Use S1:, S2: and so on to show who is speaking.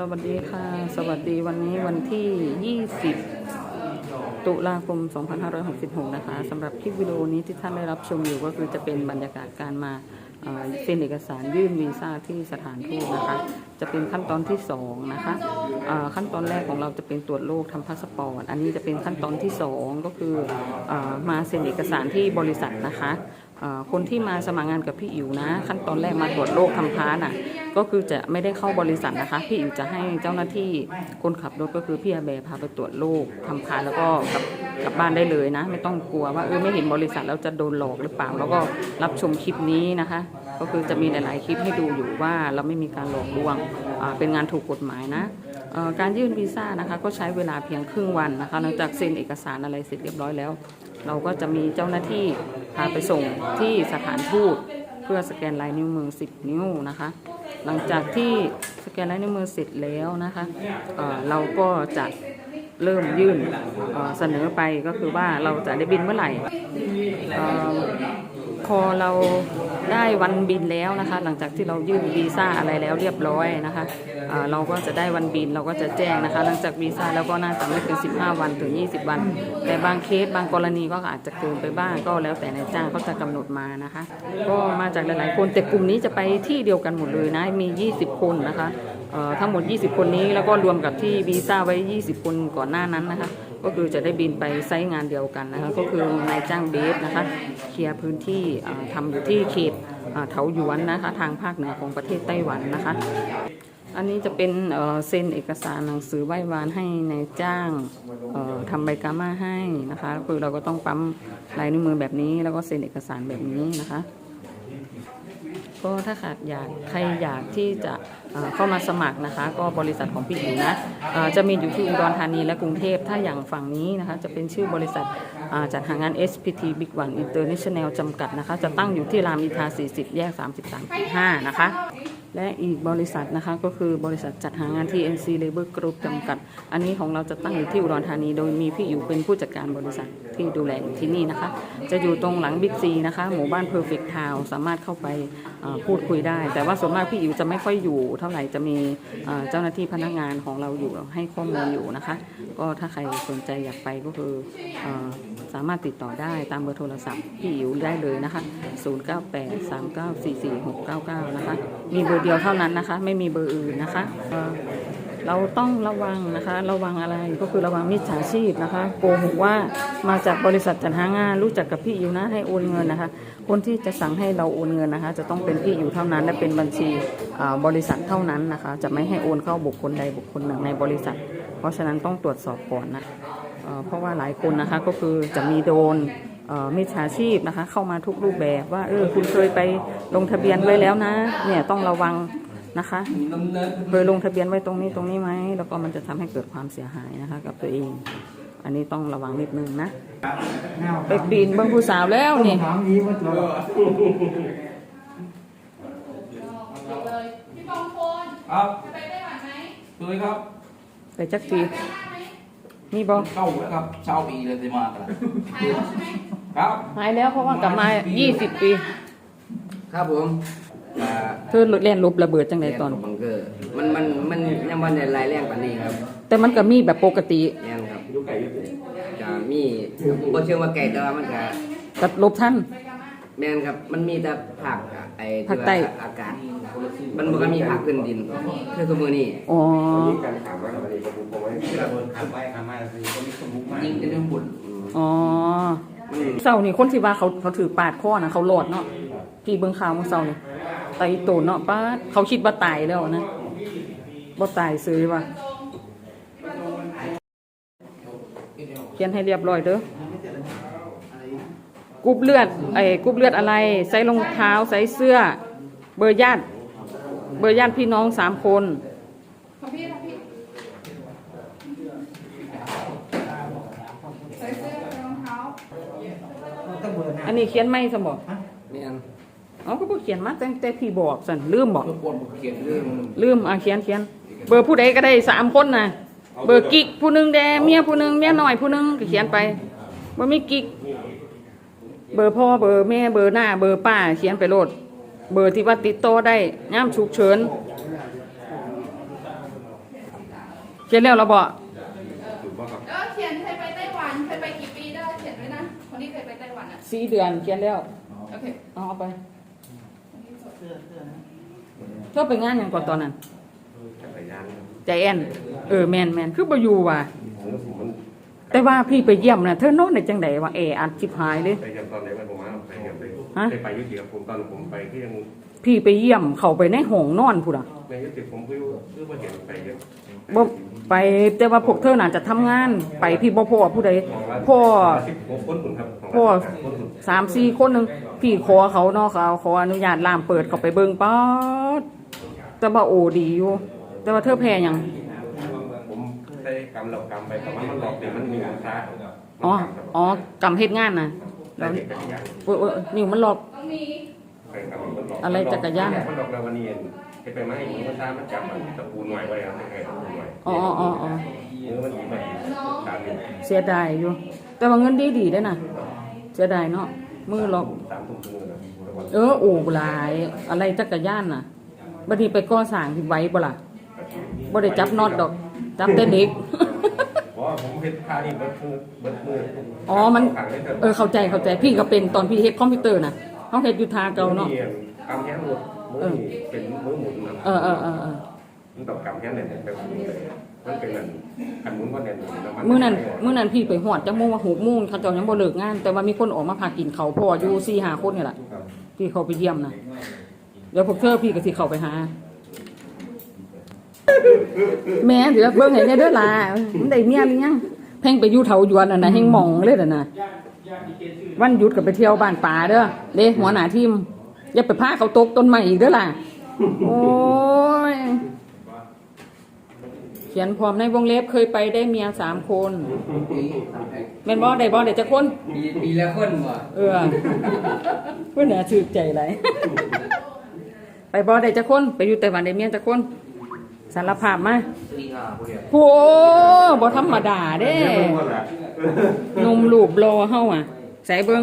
S1: สวัสดีค่ะ สวัสดีวันนี้วันที่ 20 ตุลาคม 2566 นะคะสำหรับคลิปวิดีโอนี้ที่ท่านได้รับชมอยู่ก็คือจะเป็นบรรยากาศการมาเซ็นเอกสารยื่นวีซ่าที่สถานทูตนะคะ จะเป็นขั้นตอนที่ 2 นะคะขั้นตอนแรกของเราจะเป็นตรวจโรคทำพาสปอร์ต อันนี้จะเป็นขั้นตอนที่ 2 ก็คืออมาเซ็นเอกสารที่บริษัทนะคะ คนที่มาสมัครงานกับพี่อิ๋วนะ ขั้นตอนแรกมาตรวจโรคทำพาสน่ะ ก็คือจะไม่ได้เข้าบริษัทนะคะ พี่อิ๋วจะให้เจ้าหน้าที่คนขับรถก็คือพี่อาเบพาไปตรวจโรคทำพาสแล้วก็กลับกลับบ้านได้เลยนะ ไม่ต้องกลัวว่าเออไม่เห็นบริษัทแล้วจะโดนหลอกหรือเปล่า แล้วก็รับชมคลิปนี้นะคะ ก็คือจะมีหลาย ๆ คลิปให้ดูอยู่ว่าเราไม่มีการหลอกลวงเป็นงานถูกกฎหมายนะ การยื่นวีซ่านะคะก็ใช้เวลาเพียงครึ่งวันนะคะหลังจากเซ็นเอกสารอะไรเสร็จเรียบร้อยแล้ว เราก็จะมีเจ้าหน้าที่พาไปส่งที่สถานทูตเพื่อสแกนลายนิ้วมือ 10 นิ้วนะคะ หลังจากที่สแกนลายนิ้วมือเสร็จแล้วนะคะเเราก็จะเริ่มยื่นเเสนอไปก็คือว่าเราจะได้บินเมื่อไหร่เอ่อพอเรา ได้วันบินแล้วนะคะ หลังจากที่เรายื่นวีซ่าอะไรแล้วเรียบร้อยนะคะเเราก็จะได้วันบินเราก็จะแจ้งนะคะ หลังจากวีซ่าแล้วก็น่าจะไม่เกิน 15 วันถึง 20 วัน แต่บางเคสบางกรณีก็อาจจะเกินไปบ้างก็แล้วแต่นายจ้างเขาจะกำหนดมานะคะ ก็มาจากหลายๆคนแต่กลุ่มนี้จะไปที่เดียวกันหมดเลยนะมี 20 คนนะคะทั้งหมด 20 คนนี้แล้วก็รวมกับที่วีซ่าไว้ 20 คนก่อนหน้านั้นนะคะ ก็คือจะได้บินไปไซต์งานเดียวกันนะคะก็คือนายจ้างเบสนะคะเคลียร์พื้นที่เอ่อทำอยู่ที่เขตเถาหยวนนะคะทางภาคเหนือของประเทศไต้หวันนะคะ อันนี้จะเป็นเซ็นเอกสารหนังสือไหว้วานให้นายจ้างเอ่อทำใบกามาให้นะคะคือเราก็ต้องปั๊มลายนิ้วมือแบบนี้แล้วก็เซ็นเอกสารแบบนี้นะคะ ก็ถ้าหากอยากใครอยากที่จะเข้ามาสมัครนะคะ ก็บริษัทของพี่อิ๋วนะจะมีอยู่ที่อุดรธานีและกรุงเทพถ้าอย่างฝั่งนี้นะคะ จะเป็นชื่อบริษัทจัดหางาน SPT Big One International จำกัดนะคะ จะตั้งอยู่ที่รามอินทรา40 แยก 33.5 นะคะ และอีกบริษัทนะคะก็คือบริษัทจัดหางาน TNC Labor Group จำกัด อันนี้ของเราจะตั้งอยู่ที่อุดรธานี โดยมีพี่อยู่เป็นผู้จัดการบริษัทที่ดูแลอยู่ที่นี่นะคะ จะอยู่ตรงหลังบิ๊กซีนะคะ หมู่บ้าน Perfect Town สามารถเข้าไปพูดคุยได้ แต่ว่าส่วนมากพี่อิ๋วจะไม่ค่อยอยู่เท่าไหร่จะมีเจ้าหน้าที่พนักงานของเราอยู่ให้ข้อมูลอยู่นะคะ ก็ถ้าใครสนใจอยากไปก็คืออ สามารถติดต่อได้ตามเบอร์โทรศัพท์พี่อิ๋วได้เลยนะคะ 0983944699 นะคะ มีเบอร์เดียวเท่านั้นนะคะ ไม่มีเบอร์อื่นนะคะ เราต้องระวังนะคะ ระวังอะไรก็คือระวังมิจฉาชีพนะคะโกหกว่ามาจากบริษัทจัดหางานรู้จักกับพี่อิ๋วนะให้โอนเงินนะคะ คนที่จะสั่งให้เราโอนเงินนะคะ จะต้องเป็นพี่อิ๋วเท่านั้น และเป็นบัญชีบริษัทเท่านั้นนะคะ จะไม่ให้โอนเข้าบุคคลใดบุคคลหนึ่งในบริษัท เพราะฉะนั้นต้องตรวจสอบก่อนนะ เอ่อเพราะว่าหลายคนนะคะก็คือจะมีโดนเอ่อมิจฉาชีพนะคะ เข้ามาทุกรูปแบบว่าเออคุณเคยไปลงทะเบียนไว้แล้วนะ เนี่ยต้องระวังนะคะเคยลงทะเบียนไว้ตรงนี้ตรงนี้ไหมแล้วก็มันจะทำให้เกิดความเสียหายนะคะ กับตัวเอง อันนี้ต้องระวังนิดนึงนะไปปีนเบิ้งผู้สาวแล้วนี่
S2: ถามนี้ว่าตัว
S3: เลยพี่ปองพล
S4: ครับ
S3: จะไปไต้หวันไหม
S4: เคยครับ
S1: ไปจักที
S3: ไปได้ไห ม
S1: มีบอ
S4: เข้าแล้วครับเช้าปีเลยที่มากัน
S3: หายแล้วใช่ไหม
S4: ครับ
S1: หายแล้วเพราะว่ากลับมา 20 ปี
S5: ครับผมอ่า
S1: เธอเล่นลบระเบิดจังไดตอน
S5: บังเกอร์มันมันมันยังมันในรายแรงปานนี้ครับ
S1: แต่มันก็มีแบบปกติ
S5: แน่นครับจะมีบ่เชื่อว่าไก่แต่ว่ามันก็
S1: กับลบท่าน
S5: แม่นครับมันมีแต่ผักอะ ไอ้
S1: ภาคใต้
S5: ที่ว่าอากาศ มันบ่ก็มีผักพื้นดินคือสมือนี้
S1: อ๋อ
S5: ยิงจะด้วยบุญ
S1: อ๋อเสานี่คนที่ว่าเขาเขาถือปาดข้อนะเขาโหลดเนาะพี่เบิ่งข่าวเมื่อเสานี่ไตโตนเนาะป้าดเขาคิดว่าตายแล้วนะบ่ตายซื้อว่ะเขียนให้เรียบร้อยเด้อ กรุ๊ปเลือดไอ้กรุ๊ปเลือดอะไรใส่รองเท้าใส่เสื้อ เบอร์ญาติเบอร์ญาติพี่น้องสามคน
S3: ของพี่ของพี่ใส่เสื้อรองเท้า
S2: ต้องเบอร์หน้า
S1: อันนี้เขียนไม่สมบอก
S5: แม่น
S1: เอาก็บ่เขียนมาตั้งแต่พี่บอกสันลืมบอก
S5: ทุกคนเขียนเรื่อง
S1: ลืมอะเขียนเขียนเบอร์ผู้ใดก็ได้สามคนนะเบอร์กิ๊กผู้หนึงแดเมียผู้หนึงเมียน้อยผู้หนึงก็เขียนไปบ่มีกิ๊ก เบอร์พ่อเบอร์แม่เบอร์หน้า เบอร์ป้า เขียนไปโลด เบอร์ที่ว่าติดต่อได้ย่ามฉุกเฉินเขียนแล้วเราบอก
S6: ถูกป่ะครับ
S3: เออเขียนเคยไปไต้หวันเคยไปกี่ปีได้เขียนไว้นะคนที่เคยไปไต้หวันอะ
S1: สี่เดือนเขียนแล้ว
S3: โอเค
S1: เอาเอาไปเธอไปงานหยังก่อนตอนนั้น
S6: จักรยานครับ
S1: ใจแอนเออแมนแมนคือบ่อยู่ว่ะ
S6: ผมก็ผมมัน
S1: แต่ว่าพี่ไปเยี่ยมน่ะเธอโน้นในจังไดว่าเออัดจิบหายเลย
S6: ไปกันตอนไหนวันผมมาไปกันไป
S1: ฮะ
S6: ไปไปยุติกับผมตอนผมไปที่ยัง
S1: พี่ไปเยี่ยมเขาไปในห้องนอนพุ่นอะ
S6: ในยุติผมเพิ่งเพิ่งมาเห็นไปกัน
S1: บ่ไปแต่ว่าพวกเธอน่าจะทำงานไปพี่บ่พ่อผู้ใดพ่อ
S6: สิบหกคนผมครับ
S1: พ่อสามสี่คนหนึ่งพี่ขอเขาเนาะเขาขออนุญาตล่ามเปิดเขาไปเบิ่งป๊าดแต่ว่าโอดีอยู่แต่ว่าเธอแพ้หยัง
S6: ผม ใช้กำหลอกกำไปแต่ว่ามันหลอกเดี๋ยวมันมีมูลค่า
S1: อ๋อ อ๋อกำเฮ็ดงานน่ะ
S6: แล้
S1: แล้วว
S6: เด็กจักรยาน
S1: โอ้ยโอ้ยนิ้วมันหลอก
S3: ต้องมี
S6: ไปกำมันหลอก
S1: อะไรจักรยาน
S6: มันหลอกเราวันนี้เห็นไปไหมมูลค่ามันจับมันตะปูหน่อยไว้ครับไงตะปูหน่อย
S1: อ๋ออ๋ออ๋ออ๋อ
S6: มือมันดีมันตามอยู่
S1: เสียดายอยู่ แต่ว่าเงินดีดีๆได้อน่ะ เสียดายเนาะ มือหลอก
S6: สามทุ่มครึ่งนะ
S1: เออโอ้หลาย อะไรจักรยานน่ะบัดนี้ไปก่อสร้างที่ไว้บ่ล่ะบ่ได้จับน็อตดอก จับแต่เด็ก
S6: เพราะว่าผมเห็นค่านี่เบิดมือเบิดมือ
S1: อ๋อมัน เออเข้าใจเข้าใจพี่ก็เป็นตอนพี่เฮ็ดคอมพิวเตอร์น่ะเฮาเฮ็ดอยู่ทาเก่าเนาะ
S6: กำแค่หมดมือนี่เป็นมือหมุนนะ
S1: เออเออเออเออ
S6: มันต้องกำแค่เนี่ยเป็นหมุนเลยมันเป็นอันอันหมุนก็เนี่ยหมุนแล้ว
S1: มื้อนั้นมื้อนั้นพี่ไปฮอดจักโมงว่า6โมงเขาเจ้ายังบ่เลิกงาน แต่ว่ามีคนออกมาพากินข้าวพ่ออยู่4 5คนนี่ล่ะ
S6: ครับ
S1: พี่เขาไปเยี่ยมน่ะเดี๋ยวพวกเธอพี่ก็สิเข้าไปหา แม่เดี๋ยวเบิ่งให้แน่เด้อล่ะมันได้เมียหรือยังเพ่งไปอยู่เถายวนน่ะนะเฮงหมองเลยน่ะนะวันหยุดก็ไปเที่ยวบ้านป่าเด้อเด้หัวหน้าทีมอย่าไปพาเขาตกต้นไม้อีกเด้อล่ะโอ้ยเขียนพร้อมในวงเล็บเคยไปได้เมียสามคนแม่นบ่ได้บ่ได้จักคน
S5: ปีปีละคนบ่
S1: เออเพื่อนน่ะชื่นใจไรไปบ่ได้จักคนไปอยู่ไต้หวันได้เมียจักคน สารภาพมา
S5: สี่ห้าคนเดียว
S1: โหบ่ธรรมดาเด้หนุ่มรูปรอเฮาอะ ใส่เบิ่ง